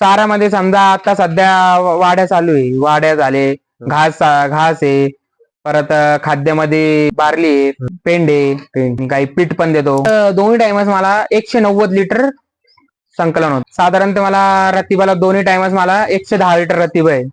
चाऱ्यामध्ये समजा आता सध्या वाड्या चालू आहे. वाड्या झाले घास घास आहे. परत खाद्यामध्ये बारली आहे पेंड काही पीठ पण देतो. दोन्ही टाइमच मला एकशे नव्वद लिटर संकलन होत. साधारणतः मला रतिबाला दोन्ही टाइमच मला एकशे दहा लिटर रतिबा आहे.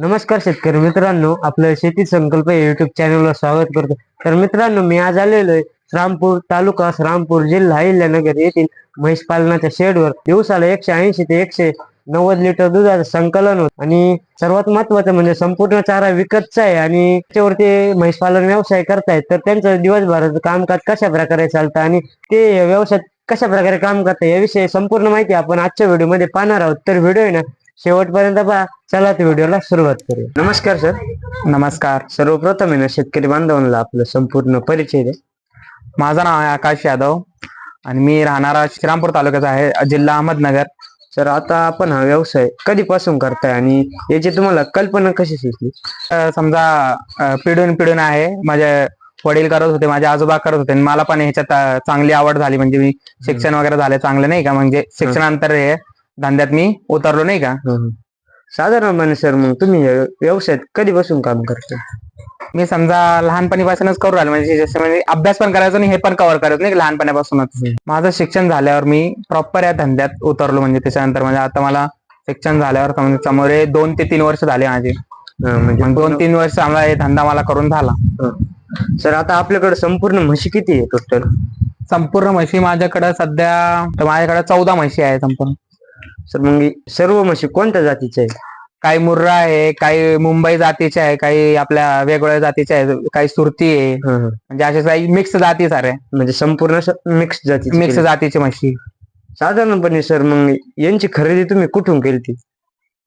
नमस्कार शेतकरी मित्रांनो. आपलं शेती संकल्प या युट्यूब चॅनलवर स्वागत करतो. तर मित्रांनो मी आज आलेलो आहे श्रामपूर तालुका श्रामपूर जिल्हा अहिल्यानगर येथील म्हैस पालनाच्या शेडवर दिवसाला एकशे ऐंशी ते एकशे नव्वद लिटर दुधाचं संकलन होत. आणि सर्वात महत्वाचं म्हणजे संपूर्ण चारा विकतचा आहे आणि त्याच्यावरती म्हैस पालन व्यवसाय करतायत तर त्यांचं दिवसभराचं कामकाज कशा प्रकारे चालतं आणि ते या व्यवसायात कशा प्रकारे काम करतात याविषयी संपूर्ण माहिती आपण आजच्या व्हिडिओमध्ये पाहणार आहोत. तर व्हिडिओ आहे ना शेवटपर्यंत पहा. चला त्या व्हिडिओला सुरुवात करूया. नमस्कार सर. नमस्कार. सर्वप्रथम आहे ना शेतकरी बांधवांना आपलं संपूर्ण परिचय द्या. माझं नाव आहे आकाश यादव आणि मी राहणारा श्रीरामपूर तालुक्याचा आहे जिल्हा अहमदनगर. सर आता आपण हा व्यवसाय कधीपासून करताय आणि याची तुम्हाला कल्पना कशी सुचली? अं, समजा पिढून पिढून आहे. माझे वडील करत होते माझे आजोबा करत होते आणि मला पण ह्याच्यात अं, चांगली आवड झाली. म्हणजे मी शिक्षण वगैरे झाले चांगलं नाही का? म्हणजे शिक्षणानंतर हे धंद्यात मी उतरलो नाही का? साधारणपणे सर मग तुम्ही या व्यवसायात कधीपासून काम करताय? मी समजा लहानपणीपासूनच करू राहिलो म्हणजे जसं म्हणजे अभ्यास पण करायचो आणि हे पण कव्हर करायचं नाही लहानपणापासूनच. माझं शिक्षण झाल्यावर मी प्रॉपर या धंद्यात उतरलो म्हणजे त्याच्यानंतर म्हणजे आता मला शिक्षण झाल्यावर समजा समोर हे दोन ते तीन वर्ष झाले माझे. म्हणजे दोन तीन वर्ष आम्हाला हे धंदा मला करून झाला. सर आता आपल्याकडे संपूर्ण म्हशी किती आहे टोटल संपूर्ण म्हशी माझ्याकडे सध्या माझ्याकडे चौदा म्हशी आहे संपूर्ण. सर मग सर्व म्हशी कोणत्या जातीच्या आहे काही मुर्रा आहे काही मुंबई जातीचे आहे काही आपल्या वेगवेगळ्या जातीचे आहे काही सुरती आहे. हा, हा. म्हणजे असे काही मिक्स जाती सारे. म्हणजे संपूर्ण मिक्स जाती मिक्स जातीची म्हशी. साधारणपणे सर मग यांची खरेदी तुम्ही कुठून केली ती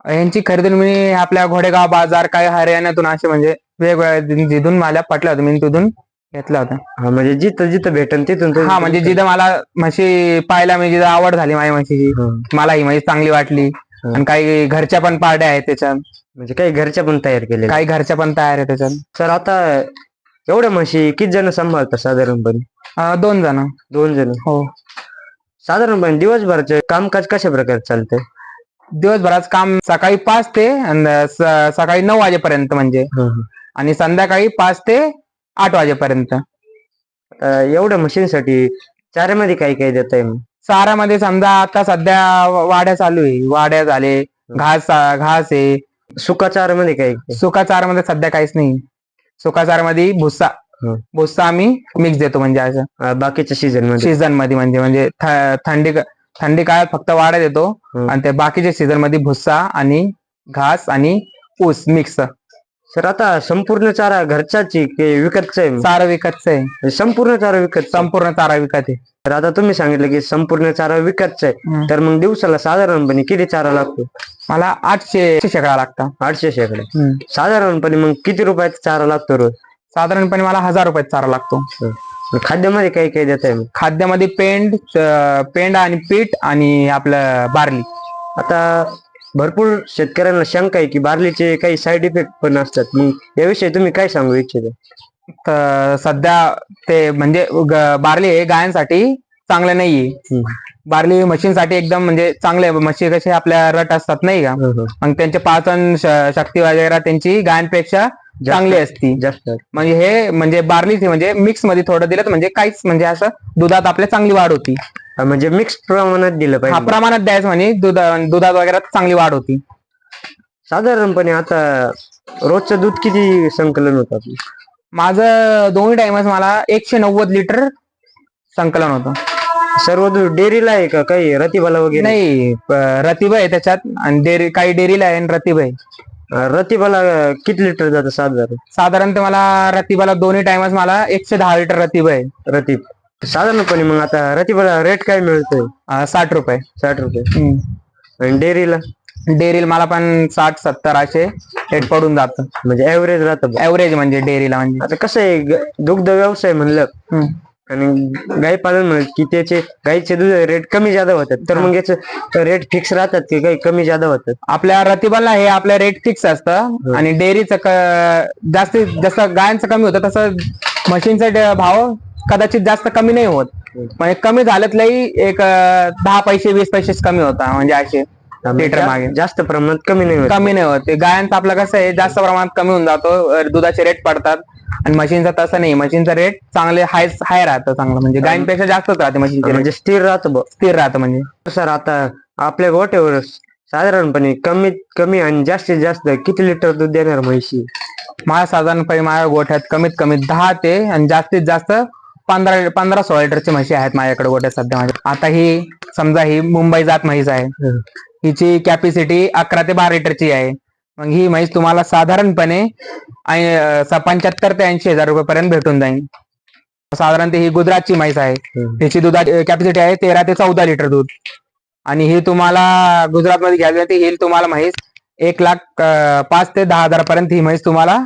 यांची खरेदी मी आपल्या घोडेगाव बाजार काही हरियाणातून असे म्हणजे वेगवेगळ्या जिथून मला पटलं होतं मी तिथून घेतलं होतं. हा म्हणजे जिथं जिथं भेटन तिथून तुम्ही- हा म्हणजे जिथं मला म्हशी पाहायला म्हणजे जिथं आवड झाली माझ्या म्हशीची हा. मला ही म्हशी चांगली वाटली. आणि काही घरच्या पण पार्ट्या आहेत त्याच्यात. म्हणजे काही घरच्या पण तयार केले काही घरच्या पण तयार आहे त्याच्यात. सर आता एवढ्या म्हशी किती जण सांभाळतात साधारणपणे? अं, दोन जण. दोन जण. हो. साधारणपणे दिवसभराचे कामकाज कशा प्रकारे चालतंय? दिवसभरात काम सकाळी पाच ते अन स- सकाळी नऊ वाजेपर्यंत म्हणजे. आणि संध्याकाळी पाच ते आठ वाजेपर्यंत. एवढ्या मशीनसाठी चाऱ्यामध्ये काही काही देत आहे चाऱ्यामध्ये समजा आता सध्या वाड्या चालू आहे. वाड्या झाले घास घास आहे. सुका चाऱ्यामध्ये काही? सुका चाऱ्यामध्ये सध्या काहीच नाही. सुका चाऱ्यामध्ये भुस्सा. भुस्सा आम्ही मिक्स देतो म्हणजे असं. अं, बाकीच्या सीझनमध्ये सीझनमध्ये म्हणजे म्हणजे थ- थंडी थंडी काळात फक्त वाड्या देतो. आणि ते बाकीच्या सीझनमध्ये भुस्सा आणि घास आणि ऊस मिक्स सर आता संपूर्ण चारा घरचाच आहे की विकतचा? आहे चारा विकतच. आहे संपूर्ण चारा विकत संपूर्ण चारा विकत. आहे तर आता तुम्ही सांगितलं की संपूर्ण चारा विकतचा. आहे. तर मग दिवसाला साधारणपणे किती चारा लागतो? मला आठशे शेकडा लागता. आठशे शेकडे. साधारणपणे मग किती रुपयाचा चारा लागतो रोज? साधारणपणे मला हजार रुपये चारा लागतो. मग खाद्यामध्ये काही काही देत आहे मग? खाद्यामध्ये पेंड च- पेंड आणि पीठ आणि आपलं बार्ली. आता भरपूर शेतकऱ्यांना शंका आहे की बार्लीचे काही साईड इफेक्ट पण असतात. मग याविषयी तुम्ही काय सांगू इच्छिता? सध्या ते म्हणजे बार्ली हे गायांसाठी चांगलं नाहीये. बार्ली मशीनसाठी एकदम म्हणजे चांगले म्हशी कसे आपल्या रट असतात नाही का? मग त्यांचे पाचन शक्ती वगैरे त्यांची गायांपेक्षा चांगली असती. जास्त. म्हणजे हे म्हणजे बार्ली म्हणजे मिक्समध्ये थोडं दिलं म्हणजे काहीच म्हणजे असं दुधात आपल्या चांगली वाढ होती. म्हणजे मिक्स प्रमाणात दिलं हा पाहिजे. प्रमाणात द्यायचं म्हणजे दुधा दुधात वगैरे चांगली वाढ होती. साधारणपणे आता रोजचं दूध किती संकलन होतं आपलं? माझं दोन्ही टाइमच मला एकशे नव्वद लिटर संकलन होतं. सर्व दूध डेअरीला आहे का? काही रतिबाला वगैरे? नाही प- रतिबा आहे त्याच्यात. आणि डेअरी काही डेअरीला आहे आणि रतिबा आहे. अं, रतिबाला किती लिटर जातं साधारण? साधारणतः मला रतिबाला दोन्ही टाइमच मला एकशे दहा लिटर रतिबा आहे. रतीब. साधारणपणे मग आता रतिबाला रेट काय मिळतोय? अं, साठ रुपये साठ रुपये. हम्म. आणि डेअरीला डेअरीला मला पण साठ सत्तर असे रेट पडून जातं. म्हणजे ऍव्हरेज राहतं बुवा. ऍव्हरेज म्हणजे डेअरीला म्हणजे. आता कसं आहे ग- दुग्ध व्यवसाय म्हणलं हम्म. आणि गाई पालन म्हणलं की त्याचे गाईचे दूध रेट कमी जादा होतात. तर मग याचे रेट फिक्स राहतात की काही कमी जादा होतात? आपल्या रतिबाला हे आपलं रेट फिक्स असतं. आणि डेअरीचं क- जास्तीत जास्त गायांचं कमी होतं तसं मशीनचा भाव कदाचित जास्त कमी नाही होत. म्हणजे कमी झाल्यातलंही एक दहा पैसे वीस पैसेच कमी होता म्हणजे असे लिटर मागे. जास्त प्रमाणात कमी नाही होत. कमी नाही होत. गायांचं आपलं कसं आहे जास्त प्रमाणात कमी होऊन जातो दुधाचे रेट पडतात. आणि मशीनचा तसं नाही मशीनचा रेट चांगले हाय हाय राहतं चांगलं. म्हणजे गायींपेक्षा जास्तच राहते मशीनचे म्हणजे स्थिर राहतो. स्थिर राहतं म्हणजे. सर आता आपल्या गोट्यावर साधारणपणे कमीत कमी आणि जास्तीत जास्त किती लिटर दूध देणार म्हैशी? माझ्या साधारणपणे माझ्या गोठ्यात कमीत कमी दहा ते आणि जास्तीत जास्त पंधरा पंधरा सोळा लिटरची म्हशी आहेत माझ्याकडे गोठ्यात सध्या माझ्या. आता ही समजा ही मुंबई जात म्हैस आहे. हिची कॅपॅसिटी अकरा ते बारा लिटरची आहे. मग ही म्हैस तुम्हाला साधारणपणे पंच्याहत्तर ते ऐंशी हजार रुपये भेटून जाईल. साधारणतः ही गुजरातची म्हैस आहे. हं. त्याची दुधा कॅपॅसिटी आहे तेरा ते चौदा लिटर दूध. आणि ही तुम्हाला गुजरातमध्ये घ्यायला जाते ही तुम्हाला म्हैस एक लाख पाच ते दहा हजारापर्यंत ही म्हैस तुम्हाला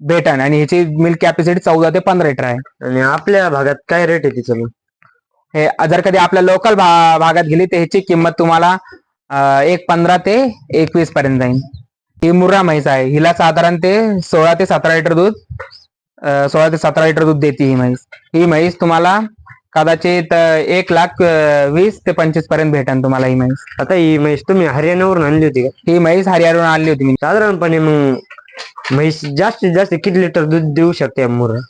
भेटन आणि ह्याची मिल्क कॅपॅसिटी चौदा ते पंधरा लिटर आहे. आणि आपल्या भागात काय रेट आहे तिचं मग? हे जर कधी आपल्या लोकल भागात गेली तर ह्याची किंमत तुम्हाला अं, एक पंधरा ते एकवीस पर्यंत जाईल. ही मुर्रा म्हैस आहे. हिला साधारण ते सोळा ते सतरा लिटर दूध अं, सोळा ते सतरा लिटर दूध देते ही म्हैस. ही म्हैस तुम्हाला कदाचित अं, एक लाख अं, वीस ते पंचवीसपर्यंत भेटेल तुम्हाला ही म्हैस. आता ही म्हैस तुम्ही हरियाणावरून आणली होती का? ही म्हैस हरियाणून आणली होती मी. साधारणपणे मग म्हैस जास्तीत जास्त किती लिटर दूध देऊ शकते मुर्रा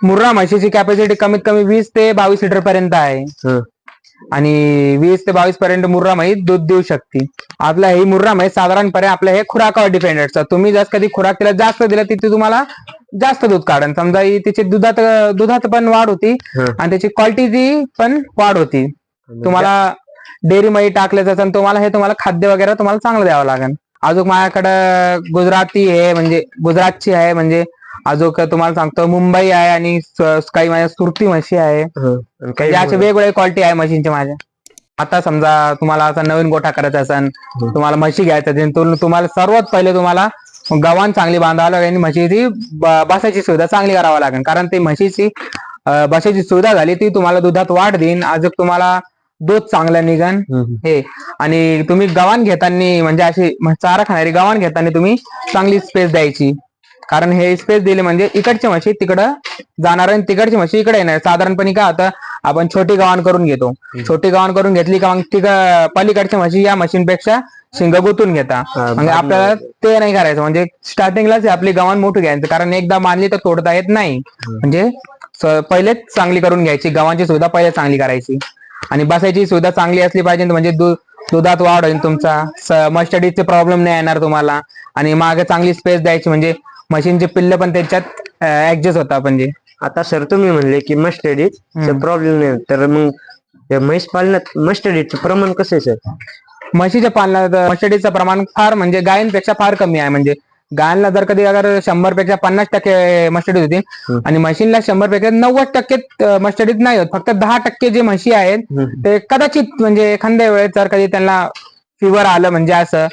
मुर्रा म्हशीची कॅपॅसिटी कमीत कमी वीस ते बावीस लिटर पर्यंत आहे. हं. आणि वीस ते बावीस पर्यंत मुर्रा म्हैस दूध देऊ शकते. आपल्या ही मुर्रा म्हैस साधारणपणे आपल्या हे खुराकावर डिपेंड असतं तुम्ही जर कधी खुराक तिला जास्त दिला तिथे तुम्हाला जास्त दूध काढन समजा ही तिची दुधात दुधात पण वाढ होती हं. आणि त्याची क्वालिटीची पण वाढ होती. तुम्हाला डेअरी मध्ये टाकलं जातं आणि तुम्हाला हे तुम्हाला खाद्य वगैरे तुम्हाला चांगलं द्यावं लागेल. अजून माझ्याकडं गुजराती आहे म्हणजे गुजरातची आहे म्हणजे अजून तुम्हाला सांगतो मुंबई आहे आणि स- काही माझ्या सुरती म्हशी आहे. आणि काही म्हणजे असे वेगवेगळे क्वालिटी आहे म्हशींचे माझ्या. आता समजा तुम्हाला असा नवीन गोठा करायचा असेल तुम्हाला म्हशी घ्यायचं असेल तर तुम्हाला सर्वात पहिले तुम्हाला गव्हाण चांगली बांधावं लागेल आणि म्हशीची ब- बसायची सुविधा चांगली करावी लागेल. कारण ते म्हशीची अं, बसायची सुविधा झाली ती तुम्हाला दुधात वाढ देईन. अजून तुम्हाला दूध चांगलं निघन. हं. आणि तुम्ही गव्हाण घेताना म्हणजे अशी चारा खाणारी गव्हाण घेताना तुम्ही चांगली स्पेस द्यायची. कारण हे स्पेस दिले म्हणजे इकडची म्हशी तिकडं जाणार आणि तिकडची म्हशी इकडे येणार. साधारणपणे काय होतं आपण छोटी गव्हाण करून घेतो. छोटी गव्हाण करून घेतली का मग तिक पलीकडच्या म्हशी या मशीनपेक्षा शिंग गुतून घेता म्हणजे आपल्याला ते नाही करायचं. म्हणजे स्टार्टिंगलाच आपली गव्हाण मोठी घ्यायची. कारण एकदा मानली तर तोडता येत नाही. म्हणजे पहिलेच चांगली करून घ्यायची. गव्हांची सुविधा पहिले चांगली करायची. आणि बसायची सुविधा चांगली असली पाहिजे म्हणजे दूध दुधात वाढ होईल तुमचा. मस्टडीचे प्रॉब्लेम नाही येणार तुम्हाला. आणि मागे चांगली स्पेस द्यायची म्हणजे मशीनचे पिल्ल पण त्याच्यात ऍडजस्ट होता म्हणजे. आता सर तुम्ही म्हणले की मस्टडीज प्रॉब्लेम नाही. तर मग म्हैस पालनात मस्टडीचं प्रमाण कसं आहे सर म्हशीच्या पालनात मस्टडीचं प्रमाण फार म्हणजे गायींपेक्षा फार कमी आहे म्हणजे गायांना जर कधी अगर शंभरपेक्षा पन्नास टक्के मस्टडीज होती. आणि म्हशींना शंभरपेक्षा नव्वद टक्के मस्टडीज नाही होत फक्त दहा टक्के जे म्हशी आहेत. ते कदाचित म्हणजे एखाद्या वेळेस जर कधी त्यांना फिवर आलं म्हणजे असं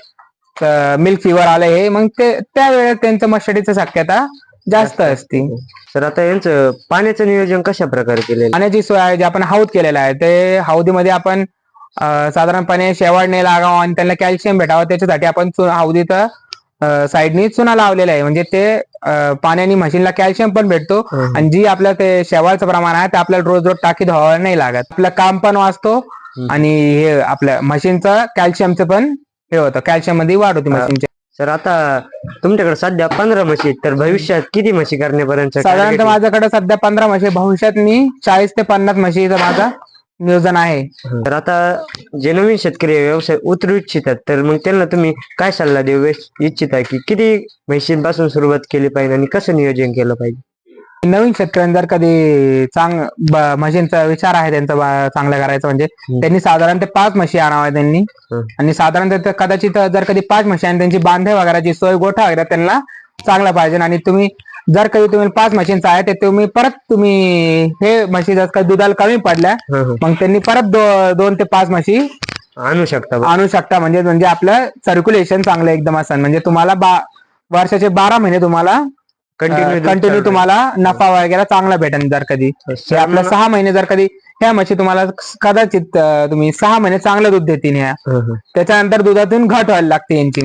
मिल्क फिवर आलं हे मग ते त्यावेळेस त्यांचं मस्टडीचं शक्यता जास्त असते सर आता यांचं पाण्याचं नियोजन कशा प्रकारे केलेलं? पाण्याची सोय आहे जे आपण हौद केलेला आहे ते हौदीमध्ये आपण साधारणपणे शेवाळणे लागावं आणि त्यांना कॅल्शियम भेटावं त्याच्यासाठी आपण हौदीत साईडनी चुना लावलेला आहे. म्हणजे ते पाण्याने म्हशीला कॅल्शियम पण भेटतो. हं. आणि जी आपलं ते शेवाळचं प्रमाण आहे ते आपल्याला रोज रोज टाकीत व्हावं नाही लागत. आपलं काम पण वाचतो आणि हे आपल्या म्हशींचं कॅल्शियमचं पण हे होतं. कॅल्शियममध्ये वाढ होती म्हशींची सर आता तुमच्याकडे सध्या पंधरा म्हशी तर भविष्यात किती म्हशी करण्यापर्यंत साधारणतः माझ्याकडे सध्या पंधरा म्हशी. भविष्यात मी चाळीस ते पन्नास म्हशीचं माझं नियोजन आहे. तर आता जे नवीन शेतकरी व्यवसाय उतरू इच्छितात तर मग त्यांना तुम्ही काय सल्ला देऊ? इच्छिता की किती म्हशींपासून सुरुवात केली पाहिजे आणि कसं नियोजन केलं पाहिजे? नवीन शेतकऱ्यांना जर कधी चांग म्हशींचा विचार आहे त्यांचा चांगला करायचा म्हणजे त्यांनी साधारण ते पाच म्हशी आणाव्या त्यांनी. आणि साधारणतः कदाचित जर कधी पाच म्हशी आणि त्यांची बांधे वगैरेची सोय गोठा वगैरे त्यांना चांगला पाहिजे आणि तुम्ही जर कधी तुम्ही पाच म्हशींचा आहे ते तुम्ही परत तुम्ही हे म्हशी जर दुधाला कमी पडल्या हं, हं. मग त्यांनी परत दो- दोन ते पाच म्हशी आणू शकता बा. आणू शकता म्हणजे म्हणजे आपलं सर्क्युलेशन चांगलं एकदम असं म्हणजे तुम्हाला बा वर्षाचे बारा महिने तुम्हाला कंटिन्यू कंटिन्यू. तुम्हाला नफा वगैरे चांगला भेटेल जर कधी हे आपलं सहा महिने जर कधी ह्या म्हशी तुम्हाला कदाचित अं, तुम्ही सहा महिने चांगलं दूध देतील ह्या. त्याच्यानंतर दुधातून घट व्हायला लागते यांची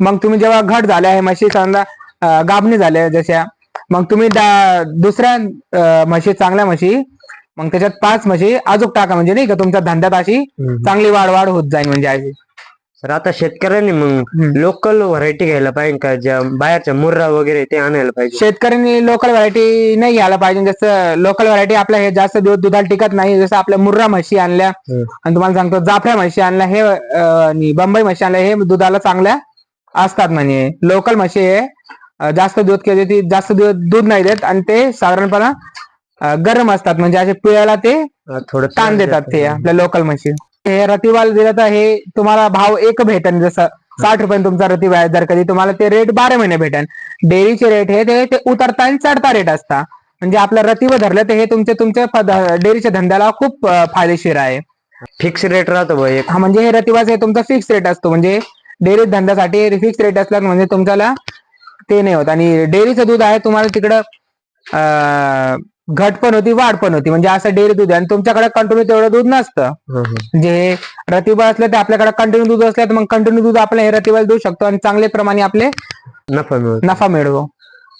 मग तुम्ही जेव्हा घट झाल्या हे म्हशी समजा अं, गाभणी झाल्या जशा मग तुम्ही दुसऱ्या म्हशी चांगल्या म्हशी मग त्याच्यात पाच म्हशी अजूक टाका म्हणजे नाही का तुमच्या धंद्यात अशी. चांगली वाढ वाढ होत जाईल म्हणजे अशी तर आता शेतकऱ्यांनी मग. लोकल व्हरायटी घ्यायला पाहिजे का ज्या बाहेरच्या मुर्रा वगैरे ते आणायला पाहिजे शेतकऱ्यांनी लोकल व्हरायटी नाही घ्यायला पाहिजे जसं लोकल व्हरायटी आपल्या हे जास्त दिवस दुधाला टिकत नाही जसं आपल्या मुर्रा म्हशी आणल्या. आणि तुम्हाला सांगतो जाफऱ्या म्हशी आणल्या हे बंबई म्हशी आणल्या हे दुधाला चांगल्या असतात म्हणजे लोकल म्हशी हे जास्त दूध किंवा ती जास्त दूध नाही देत आणि ते साधारणपणा गरम असतात. म्हणजे असे पिळायला ते थोडं ताण देतात ते आपल्या लोकल म्हशी हे रतिवाल दिलं तर हे तुम्हाला भाव एक भेटेल जसं साठ रुपये तुमचा रती व्याज जर कधी तुम्हाला ते रेट बारा महिने भेटेल डेअरीचे रेट हे ते उतरता आणि चढता रेट असता. म्हणजे आपलं रतीव धरलं तर हे तुमचे तुमच्या डेअरीच्या धंद्याला खूप फायदेशीर आहे. फिक्स रेट राहतो हा म्हणजे हे रतिवाज हे तुमचा फिक्स रेट असतो. म्हणजे डेअरी धंद्यासाठी फिक्स रेट असला म्हणजे तुमच्याला ते नाही होत. आणि डेअरीचं दूध आहे तुम्हाला तिकडं घट पण होती वाढ पण होती. म्हणजे असं डेअरी दूध आहे. आणि तुमच्याकडे कंटिन्यू तेवढं दूध नसतं. हे रतिबा असलं तर आपल्याकडे कंटिन्यू दूध असलं तर मग कंटिन्यू दूध आपलं हे रतिबाला देऊ शकतो. आणि चांगल्या प्रमाणे आपले नफा मिळतो. नफा मिळवू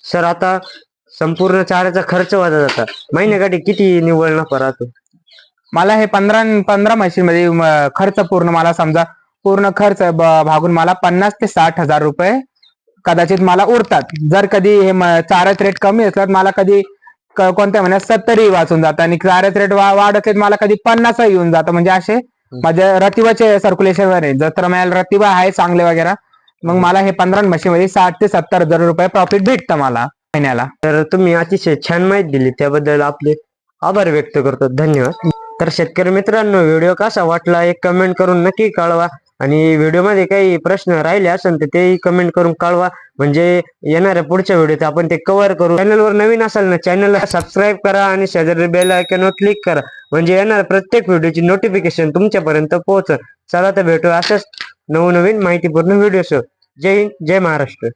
सर आता संपूर्ण चाऱ्याचा खर्च वाजा जाता. महिन्याकाठी किती निव्वळ नफा राहतो? मला हे पंधरा पंधरा म्हशीमध्ये खर्च पूर्ण मला समजा पूर्ण खर्च भागून मला पन्नास ते साठ हजार रुपये कदाचित मला उरतात. जर कधी हे चाऱ्याचे रेट कमी असला तर मला कधी कोणत्या महिन्यात सत्तरही वाचून जातं. आणि चाऱ्याचे रेट वाढत तर मला कधी पन्नास येऊन जातं. म्हणजे असे माझ्या रतिबाचे सर्क्युलेशन वर आहे जर तर मला रतिबा आहे चांगले वगैरे मग मला हे पंधरा म्हशीमध्ये साठ ते सत्तर हजार रुपये प्रॉफिट भेटतं मला महिन्याला. तर तुम्ही अतिशय छान माहिती दिली. त्याबद्दल आपले आभार व्यक्त करतो. धन्यवाद. तर शेतकरी मित्रांनो व्हिडिओ कसा वाटला एक कमेंट करून नक्की कळवा. आणि व्हिडिओमध्ये काही प्रश्न राहिले असेल तर तेही कमेंट करून कळवा. म्हणजे येणाऱ्या पुढच्या व्हिडिओत आपण ते कव्हर करू. चॅनलवर नवीन असाल ना चॅनलला सबस्क्राईब करा आणि शेजारी बेल आयकॉनवर क्लिक करा. म्हणजे येणार प्रत्येक व्हिडिओची नोटिफिकेशन तुमच्यापर्यंत पोहोचल. चला तर भेटू अशाच नवनवीन माहितीपूर्ण व्हिडिओ जय हिंद जय महाराष्ट्र.